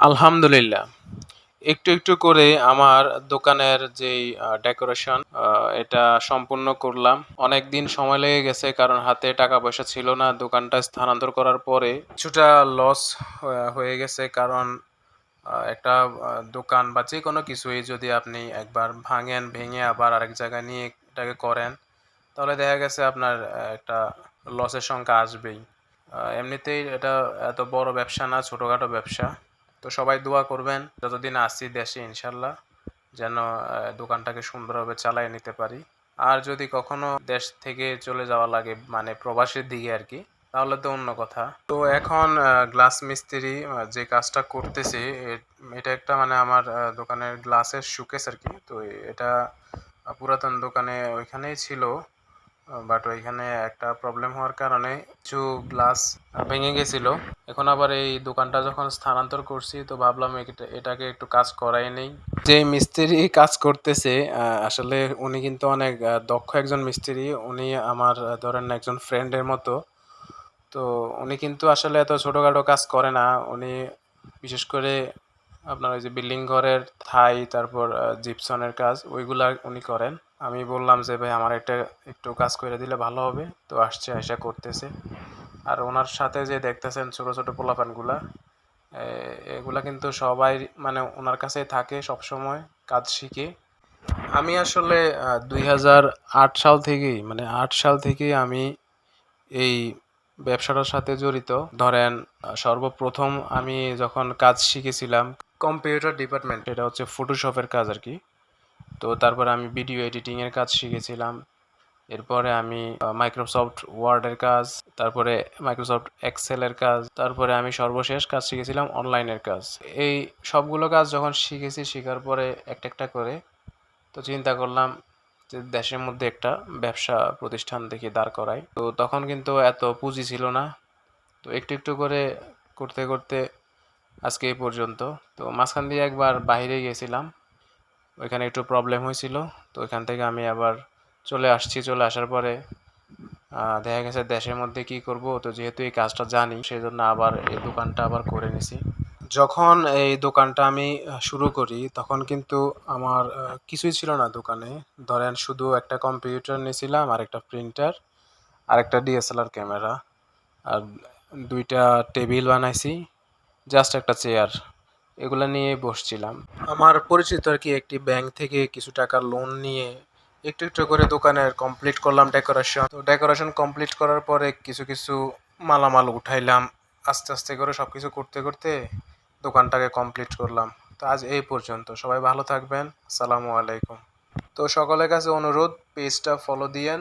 আলহামদুলিল্লাহ। একটু, একটু করে আমার দোকানের যেই ডেকোরেশন এটা সম্পূর্ণ করলাম। অনেকদিন সময় লেগে গেছে কারণ হাতে টাকা-পয়সা ছিল না। দোকানটা স্থানান্তর করার পরে কিছুটা লস হয়া গেছে কারণ একটা দোকান বা যেকোনো কিছুই যদি আপনি একবার ভাঙেন, ভেঙে আবার আরেক জায়গায় নিয়ে এটাকে করেন, তাহলে দেখা গেছে আপনার একটা লসের সংখ্যা আসবেই। এমনিতেই এটা এত বড় ব্যবসা না, ছোটখাটো ব্যবসা। তো সবাই দোয়া করবেন, যতদিন আছি দেশে ইনশাল্লাহ, যেন দোকানটাকে সুন্দরভাবে চালায় নিতে পারি। আর যদি কখনো দেশ থেকে চলে যাওয়া লাগে মানে প্রবাসের দিকে আর কি, তাহলে তো অন্য কথা। তো এখন গ্লাস মিস্ত্রি যে কাজটা করতেছি এটা একটা মানে আমার দোকানের গ্লাসের শুকেস আর কি তো এটা পুরাতন দোকানে ওইখানেই ছিল। বাট ওইখানে একটা প্রবলেম হওয়ার কারণে কিছু গ্লাস ভেঙে গেছিল। এখন আবার এই দোকানটা যখন স্থানান্তর করছি, তো ভাবলাম এটা এটাকে একটু কাজ করাই নেই। যে মিস্ত্রি কাজ করতেছে আসলে উনি কিন্তু অনেক দক্ষ একজন মিস্ত্রি। উনি আমার ধরেন একজন ফ্রেন্ডের মতো। তো উনি কিন্তু আসলে এত ছোটোখাটো কাজ করে না। উনি বিশেষ করে আপনার ওই যে বিল্ডিং ঘরের থাই, তারপর জিপসনের কাজ, ওইগুলা উনি করেন। আমি বললাম যে, "ভাই আমার একটা একটু কাজ করে দিলে ভালো হবে।" তো আসছে আইসা করতেছে। আর ওনার সাথে যে দেখতেছেন ছোটো ছোটো পোলাপানগুলা এগুলা কিন্তু সবাই মানে ওনার কাছেই থাকে সবসময় কাজ শিখে। আমি আসলে ২০০৮ সাল থেকেই মানে আট সাল থেকেই আমি এই ব্যবসাটার সাথে জড়িত। ধরেন সর্বপ্রথম আমি যখন কাজ শিখেছিলাম কম্পিউটার ডিপার্টমেন্ট এটা হচ্ছে ফটোশপের কাজ আরকি। তো তারপরে আমি ভিডিও এডিটিংয়ের কাজ শিখেছিলাম। এরপরে আমি মাইক্রোসফট ওয়ার্ডের কাজ, তারপরে মাইক্রোসফট এক্সেলের কাজ, তারপরে আমি সর্বশেষ কাজ শিখেছিলাম অনলাইনের কাজ। এই সবগুলো কাজ যখন শিখেছি, শিখার পরে একটা, একটা করে তো চিন্তা করলাম যে দেশের মধ্যে একটা ব্যবসা প্রতিষ্ঠান দেখি দাঁড় করাই। তো তখন কিন্তু এত পুঁজি ছিল না। তো একটু, একটু করে করতে, করতে আজকে এই পর্যন্ত। তো মাঝখান দিয়ে একবার বাইরে গেছিলাম। ওইখানে একটু প্রবলেম হয়েছিল। তো ওইখান থেকে আমি আবার চলে আসছি। চলে আসার পরে দেখা গেছে দেশের মধ্যে কি করব? তো যেহেতু এই কাজটা জানি সেই জন্য আবার এই দোকানটা আবার করে নিছি। যখন এই দোকানটা আমি শুরু করি তখন কিন্তু আমার কিছুই ছিল না দোকানে। ধরেন শুধু একটা কম্পিউটার নিয়েছিলাম আর একটা প্রিন্টার, আরেকটা ডিএসএলআর ক্যামেরা। আর দুইটা টেবিল বানাইছি, জাস্ট একটা চেয়ার। এগুলা নিয়েই বসছিলাম। আমার পরিচিত আর কি একটি ব্যাংক থেকে কিছু টাকা লোন নিয়ে একটু, একটু করে দোকানের কমপ্লিট করলাম ডেকোরেশন। তো ডেকোরেশন কমপ্লিট করার পরে কিছু, কিছু মালামাল উঠাইলাম। আস্তে, আস্তে করে সব কিছু করতে, করতে দোকানটাকে কমপ্লিট করলাম। তো আজ এই পর্যন্ত। সবাই ভালো থাকবেন। আসসালামু আলাইকুম। তো সকলের কাছে অনুরোধ পেজটা ফলো দিয়েন।